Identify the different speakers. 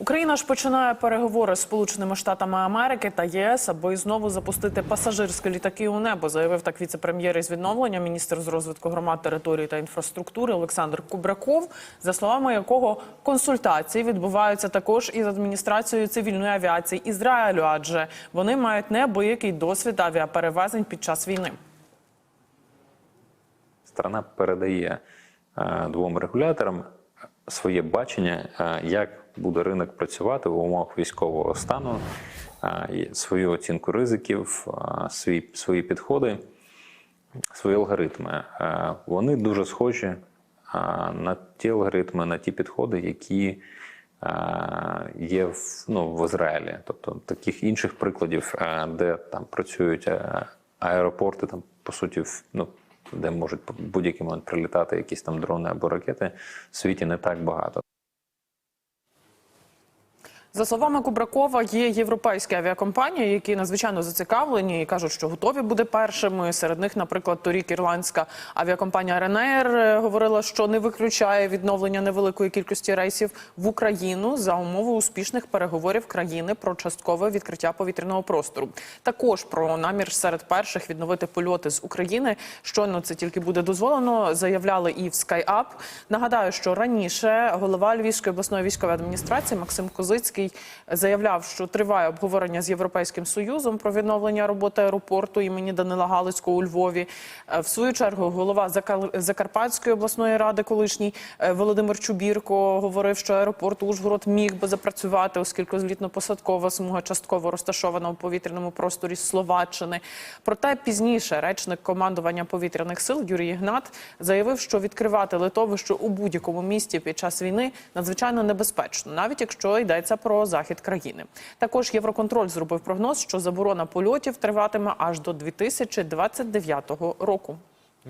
Speaker 1: Україна ж починає переговори з Сполученими Штатами Америки та ЄС, аби знову запустити пасажирські літаки у небо. Заявив так віце-прем'єр із відновлення, міністр з розвитку громад, території та інфраструктури Олександр Кубраков, за словами якого консультації відбуваються також із адміністрацією цивільної авіації Ізраїлю, адже вони мають неабиякий досвід авіаперевезень під час війни.
Speaker 2: Страна передає е, двом регуляторам своє бачення, е, як буде ринок працювати в умовах військового стану, е, свою оцінку ризиків, е, свої, свої підходи, свої алгоритми. Вони дуже схожі на ті алгоритми, на ті підходи, які є в, ну, в Ізраїлі. Тобто таких інших прикладів, де там працюють аеропорти, там по суті, ну, де можуть в будь-який момент прилітати якісь там дрони або ракети, в світі не так багато.
Speaker 1: За словами Кубракова, є європейські авіакомпанії, які надзвичайно зацікавлені і кажуть, що готові бути першими. Серед них, наприклад, торік ірландська авіакомпанія Ryanair е, говорила, що не виключає відновлення невеликої кількості рейсів в Україну за умови успішних переговорів країни про часткове відкриття повітряного простору. Також про намір серед перших відновити польоти з України. Щойно це тільки буде дозволено. Заявляли і в SkyUp. Нагадаю, що раніше голова Львівської обласної військової адміністрації Максим Козицький заявляв, що триває обговорення з Європейським Союзом про відновлення роботи аеропорту імені Данила Галицького у Львові. Е, В свою чергу голова Закарпатської обласної ради, колишній е, Володимир Чубірко, говорив, що аеропорт Ужгород міг би запрацювати, оскільки злітно-посадкова смуга частково розташована у повітряному просторі Словаччини. Проте пізніше речник командування повітряних сил Юрій Ігнат заявив, що відкривати литовище у будь-якому місті під час війни надзвичайно небезпечно, навіть якщо йдеться про захід країни. Також Євроконтроль зробив прогноз, що заборона польотів триватиме аж до 2029 року.